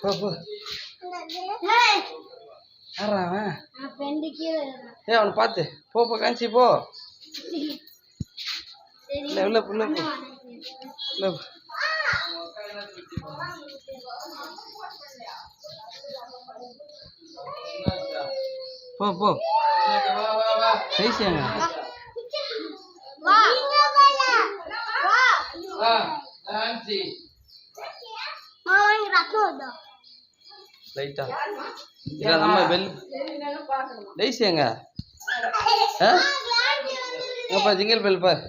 போ போ யாரா அவன் ஏ அவனை பார்த்து போ போ காஞ்சி போ. இல்லை உள்ள போ, உள்ள போ. உள்ள போ. போ போ. பேசியாங்க. லைட்டா இல்லை நம்ம பெல் டைசி எங்க? ஆ ஏப்பா ஜிங்கல் பெல் பார்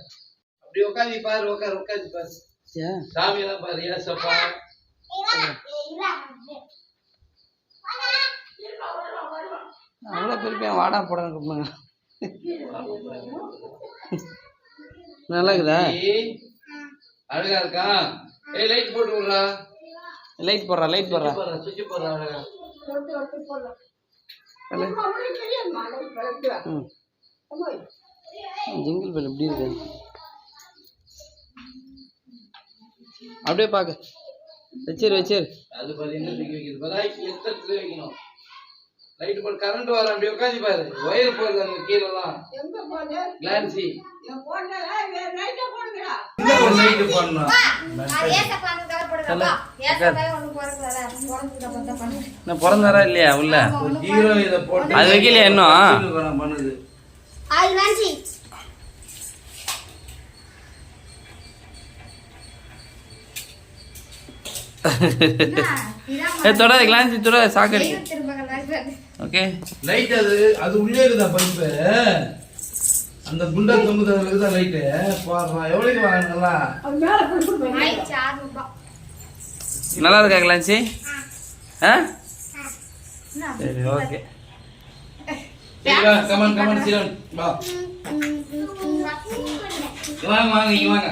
அப்படி உட்காந்து பாரு உட்காரு உட்காந்து பாரு. சாமி எல்லாம் பாரு ஏசப்பா அவ்வளோ பெருமையா வாடா. போடணும் கூப்பிடுங்க நல்லா இருக்குதா? ஏய், அழகா இருக்கா? ஏய் லைட் போட்டு விடுறா. லைட் போடுறா லைட் போடுறா. ம். ஜிங்கிள் பெல் எப்படி இருக்கு? அப்படியே பார்க்க வச்சிரு வச்சிரு. அது வைக்கணும்? லைட் போட்டு கரண்ட் வர அப்படி உட்காந்து பாரு. ஒயர் போகுது அங்க கீழெல்லாம். கிளான்சி லைட் போடணும்? நான் பிறந்தாரா இல்லையா உள்ள ஹீரோ இத போட்டு அது வைக்கலையா இன்னும்? இன்னும் பண்ணுது ஏ தொடாது கிளான்சி தொடாது சாக்கடி ஓகே லைட் அது அது உள்ளே இருக்குதா பைப்பு அந்த குண்டா தொங்குது லைட்டு பாடுறா எவ்வளவுக்கு வாங்கினா நல்லா இருக்கா கிளான்சி ஆ? சரி ஓகே. Come on come on Sivan. வா. வாங்க வாங்க இங்க வாங்க.